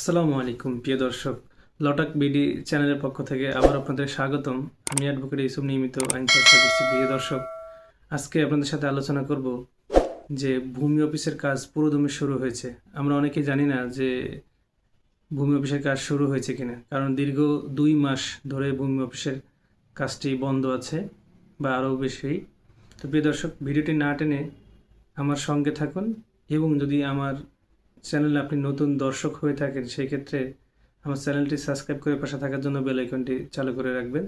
আসসালামু আলাইকুম, প্রিয় দর্শক। লটাক বিডি চ্যানেলের পক্ষ থেকে আবার আপনাদের স্বাগতম। আমি অ্যাডভোকেট ইসুম নিয়মিত আইন চর্চা করছি, প্রিয় দর্শক। আজকে আপনাদের সাথে আলোচনা করব যে ভূমি অফিসের কাজ পুরোদমে শুরু হয়েছে। আমরা অনেকেই জানি না যে ভূমি অফিসের কাজ শুরু হয়েছে কিনা, কারণ দীর্ঘ দুই মাস ধরে ভূমি অফিসের কাজটি বন্ধ আছে বা আরও বেশি। তো প্রিয় দর্শক, ভিডিওটি না টেনে আমার সঙ্গে থাকুন এবং যদি আমার চ্যানেলে আপনি নতুন দর্শক হয়ে থাকেন, সেই ক্ষেত্রে আমার চ্যানেলটি সাবস্ক্রাইব করে পাশে থাকার জন্য বেল আইকনটি চালু করে রাখবেন।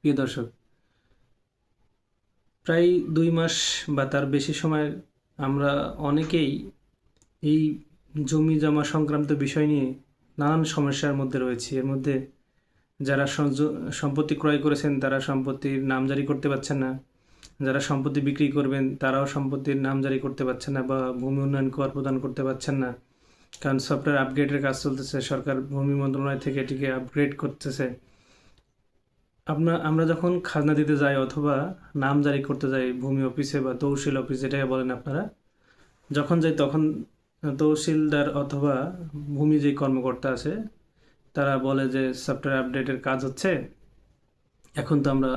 প্রিয় দর্শক, প্রায় দুই মাস বা তার বেশি সময় আমরা অনেকেই এই জমি জমা সংক্রান্ত বিষয় নিয়ে নানান সমস্যার মধ্যে রয়েছি। এর মধ্যে যারা সম্পত্তি ক্রয় করেছেন তারা সম্পত্তির নামজারি করতে পারছেন না। যারা সম্পত্তি বিক্রি করবেন তারাও সম্পত্তির নামজারি করতে পারছেন না বা ভূমি উন্নয়ন কর প্রদান করতে পারছেন না। কারণ সফটওয়্যার আপগ্রেডের কাজ চলতেছে, সরকার ভূমি মন্ত্রণালয় থেকে এটিকে আপগ্রেড করতেছে। আপনার আমরা যখন খাজনা দিতে যাই অথবা নাম জারি করতে যাই ভূমি অফিসে বা তহসিল অফিস যেটাই বলেন আপনারা, যখন যাই তখন তহসিলদার অথবা ভূমি যে কর্মকর্তা আছে তারা বলে যে সফটওয়্যার আপডেটের কাজ হচ্ছে। এখন তো আমরা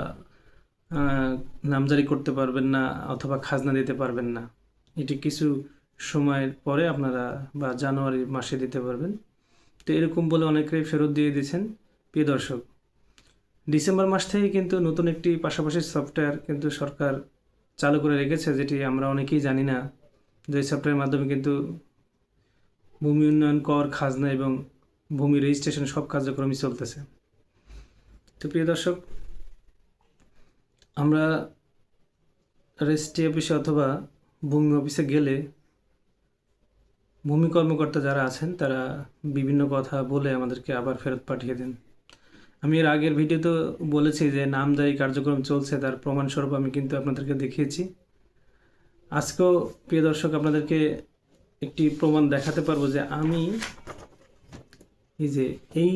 নামজারি করতে পারবেন না অথবা খাজনা দিতে পারবেন না। এটি কিছু সময়ের পরে আপনারা বা জানুয়ারি মাসে দিতে পারবেন। তো এরকম বলে অনেকেই ফেরত দিয়ে দিয়েছেন। প্রিয় দর্শক, ডিসেম্বর মাস থেকে কিন্তু নতুন একটি পাশাপাশি সফটওয়্যার কিন্তু সরকার চালু করে রেখেছে, যেটি আমরা অনেকেই জানি না। যে সফটওয়্যারের মাধ্যমে কিন্তু ভূমি উন্নয়ন কর, খাজনা এবং ভূমি রেজিস্ট্রেশন সব কার্যক্রমই চলতেছে। তো প্রিয় দর্শক, আমরা রেজিস্ট্রি অফিসে অথবা ভূমি অফিসে গেলে ভূমি কর্মকর্তা যারা আছেন, তারা বিভিন্ন কথা বলে আমাদেরকে আবার ফেরত পাঠিয়ে দেন। আমি এর আগের ভিডিওতে বলেছি যে নামজারি কার্যক্রম চলছে, তার প্রমাণস্বরূপ আমি কিন্তু আপনাদেরকে দেখিয়েছি। আজকেও প্রিয় দর্শক, আপনাদেরকে একটি প্রমাণ দেখাতে পারব যে আমি এই যে, এই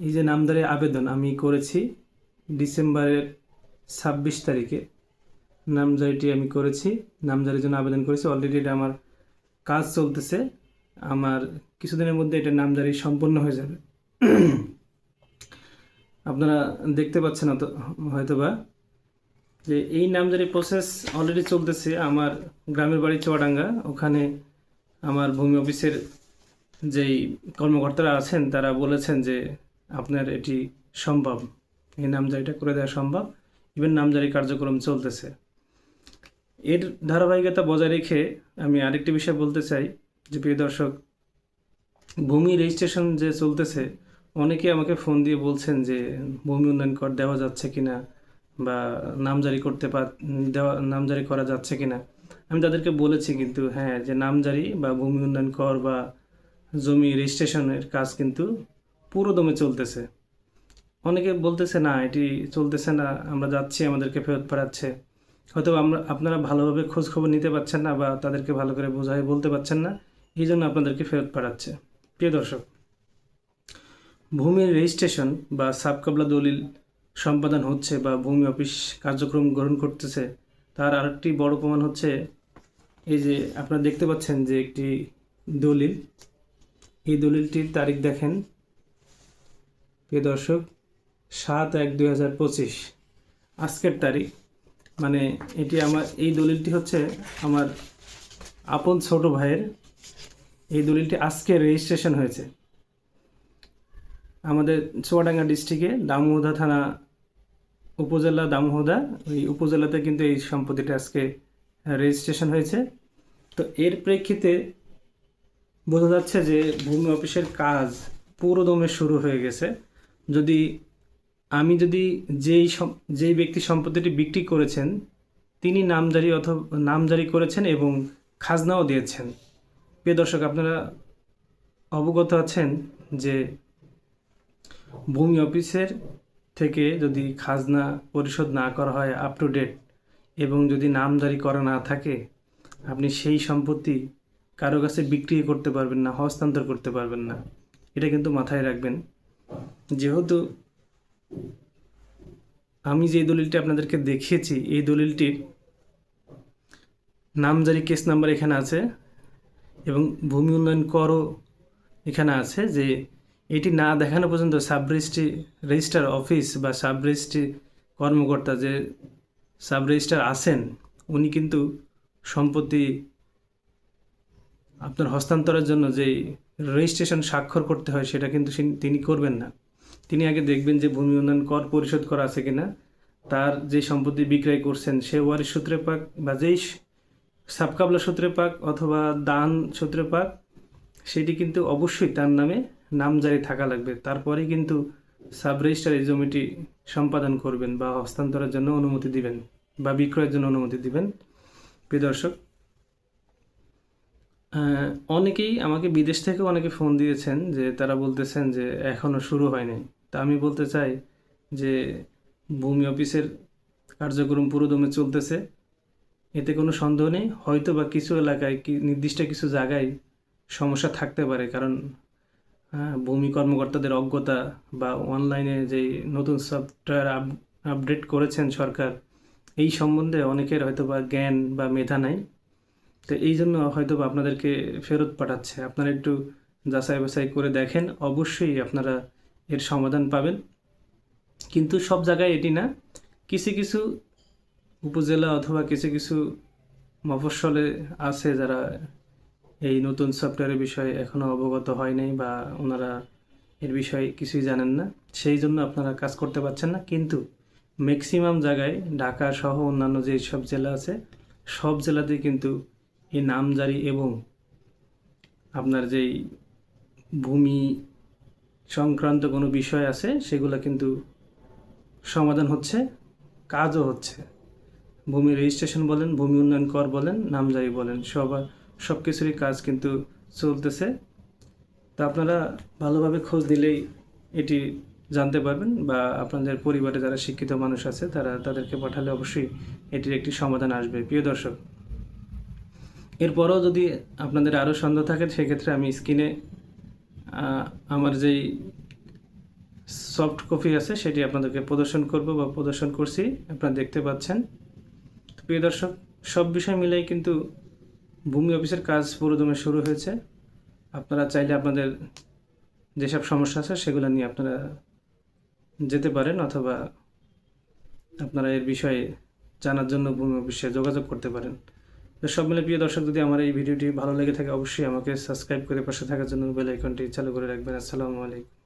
এই যে নামদারি আবেদন আমি করেছি ডিসেম্বরের ছাব্বিশ তারিখে। নামজারিটি আমি করেছি নামজারির জন্য আবেদন করেছি। অলরেডি এটা আমার কাজ চলতেছে। আমার কিছুদিনের মধ্যে এটা নামজারি সম্পন্ন হয়ে যাবে। আপনারা দেখতে পাচ্ছেন হয়তো, হয়তোবা যে এই নামজারি প্রসেস অলরেডি চলতেছে। আমার গ্রামের বাড়ি চুয়াডাঙ্গা। ওখানে আমার ভূমি অফিসের যেই কর্মকর্তারা আছেন, তারা বলেছেন যে আপনার এটি সম্ভব। এই নামজারিটা করে দেওয়া সম্ভব। ইভেন নামজারি কার্যক্রম চলতেছে। এর ধারাবাহিকতা বজায় রেখে আমি আরেকটি বিষয় বলতে চাই যে, প্রিয় দর্শক, ভূমি রেজিস্ট্রেশন যে চলতেছে, অনেকে আমাকে ফোন দিয়ে বলছেন যে, ভূমি উন্নয়ন কর দেওয়া যাচ্ছে কি না বা নামজারি করতে পার দেওয়া, নামজারি করা যাচ্ছে কিনা। আমি তাদেরকে বলেছি কিন্তু হ্যাঁ যে নামজারি বা ভূমি উন্নয়ন কর বা জমি রেজিস্ট্রেশনের কাজ কিন্তু পুরো দমে চলতেছে। অনেকে বলতেছে, না, এটি চলতেছে না, আমরা যাচ্ছি, আমাদেরকে ফেরত পাঠাচ্ছে। হয়তো আমরা, আপনারা ভালোভাবে খোঁজ খবর নিতে পারছেন না বা তাদেরকে ভালো করে বোঝাই বলতে পারছেন না, এই জন্য আপনাদেরকে ফেরত পাঠাচ্ছে। প্রিয় দর্শক, ভূমির রেজিস্ট্রেশন বা সাবকাবলা দলিল সম্পাদন হচ্ছে বা ভূমি অফিস কার্যক্রম গ্রহণ করতেছে, তার আরেকটি বড় প্রমাণ হচ্ছে, এই যে আপনারা দেখতে পাচ্ছেন যে একটি দলিল এই দলিলটির তারিখ দেখেন। প্রিয় দর্শক, সাত এক দুই হাজার পঁচিশ। আজকের তারিখ মানে এটি আমার, এই দলিলটি হচ্ছে আমার আপন ছোট ভাইয়ের। এই দলিলটি আজকে রেজিস্ট্রেশন হয়েছে। আমাদের চুয়াডাঙ্গা ডিস্ট্রিক্টে দামোহদা থানা উপজেলা দামোহদা ওই উপজেলাতে কিন্তু এই সম্পত্তিটা আজকে রেজিস্ট্রেশন হয়েছে। তো এর প্রেক্ষিতে বোঝা যাচ্ছে যে ভূমি অফিসের কাজ পুরো দমে শুরু হয়ে গেছে। যদি আমি যদি যেই যেই ব্যক্তি সম্পত্তিটি বিক্রি করেছেন, তিনি নামজারি অথবা নামজারি করেছেন এবং খাজনাও দিয়েছেন। প্রিয় দর্শক, আপনারা অবগত আছেন যে ভূমি অফিসের থেকে যদি খাজনা পরিশোধ না করা হয় আপ টু ডেট এবং যদি নামজারি করা না থাকে, আপনি সেই সম্পত্তি কারও কাছে বিক্রি করতে পারবেন না, হস্তান্তর করতে পারবেন না। এটা কিন্তু মাথায় রাখবেন। যেহেতু আমি যে দলিলটি আপনাদেরকে দেখিয়েছি, এই দলিলটির নামজারি কেস নাম্বার এখানে আছে এবং ভূমি উন্নয়ন করও এখানে আছে যে এটি না দেখানো পর্যন্ত সাব রেজিস্ট্রি অফিস বা সাব রেজিস্ট্রি কর্মকর্তা যে সাব রেজিস্ট্রার আছেন, উনি কিন্তু সম্পত্তি আপনার হস্তান্তরের জন্য যে রেজিস্ট্রেশন স্বাক্ষর করতে হয়, সেটা কিন্তু তিনি করবেন না। তিনি আগে দেখবেন যে ভূমি উন্নয়ন কর পরিশোধ করা আছে কিনা, তার যে সম্পত্তি বিক্রয় করছেন, সে ওয়ারিশ সূত্রে পাক বা যেই সাবকাবলা সূত্রে পাক অথবা দান সূত্রে পাক, সেটি কিন্তু অবশ্যই তার নামে নামজারি থাকা লাগবে। তারপরে কিন্তু সাব রেজিস্ট্রার এই জমিটি সম্পাদন করবেন বা হস্তান্তরের জন্য অনুমতি দিবেন বা বিক্রয়ের জন্য অনুমতি দিবেন। প্রিয় দর্শক অনেকেই আমাকে বিদেশ থেকে অনেকে ফোন দিয়েছেন যে তারা বলতেছেন যে এখনও শুরু হয়নি। তা আমি বলতে চাই যে ভূমি অফিসের কার্যক্রম পুরোদমে চলতেছে। এতে কোনো সন্দেহ নেই। হয়তো বা কিছু এলাকায় কি, নির্দিষ্ট কিছু জায়গায় সমস্যা থাকতে পারে। কারণ ভূমি কর্মকর্তাদের অজ্ঞতা বা অনলাইনে যে নতুন সফটওয়্যার আপডেট করেছেন সরকার, এই সম্বন্ধে অনেকের হয়তো বা জ্ঞান বা মেধা নাই। তো এই জন্য হয়তো আপনাদেরকে ফেরত পাঠাচ্ছে। আপনারা একটু যাচাই বাছাই করে দেখেন, অবশ্যই আপনারা এর সমাধান পাবেন। কিন্তু সব জায়গায় এটি না। কিছু কিছু উপজেলা অথবা কিছু কিছু মফস্বলে আছে যারা এই নতুন সফটওয়্যারের বিষয়ে এখনও অবগত হয় নাই বা ওনারা এর বিষয়ে কিছুই জানেন না। সেই জন্য আপনারা কাজ করতে পারছেন না। কিন্তু ম্যাক্সিমাম জায়গায় ঢাকা সহ অন্যান্য যে সব জেলা আছে, সব জেলাতেই কিন্তু এই নামজারি এবং আপনার যেই ভূমি সংক্রান্ত কোনো বিষয় আছে, সেগুলো কিন্তু সমাধান হচ্ছে, কাজও হচ্ছে। ভূমি রেজিস্ট্রেশন বলেন, ভূমি উন্নয়ন কর বলেন, নামজারি বলেন, সব সব কিছুরই কাজ কিন্তু চলতেছে। তা আপনারা ভালোভাবে খোঁজ দিলেই এটি জানতে পারবেন বা আপনাদের পরিবারে যারা শিক্ষিত মানুষ আছে, তারা তাদেরকে পাঠালে অবশ্যই এটির একটি সমাধান আসবে। প্রিয় দর্শক এরপরও যদি আপনাদের আরও সন্দেহ থাকে, সেক্ষেত্রে আমি স্ক্রিনে আমার যেই সফট কপি আছে, সেটি আপনাদেরকে প্রদর্শন করব বা প্রদর্শন করছি। আপনারা দেখতে পাচ্ছেন। প্রিয় দর্শক, সব বিষয় মিলেই কিন্তু ভূমি অফিসের কাজ পুরোদমে শুরু হয়েছে। আপনারা চাইলে আপনাদের যেসব সমস্যা আছে, সেগুলো নিয়ে আপনারা যেতে পারেন, অথবা আপনারা এর বিষয়ে জানার জন্য ভূমি অফিসে যোগাযোগ করতে পারেন। তো সব মিলে প্রিয় দর্শক, যদি আমার এই ভিডিওটি ভালো লেগে থাকে, অবশ্যই আমাকে সাবস্ক্রাইব করে পাশে থাকার জন্য বেল আইকনটি চালু করে রাখবেন। আসসালামু আলাইকুম।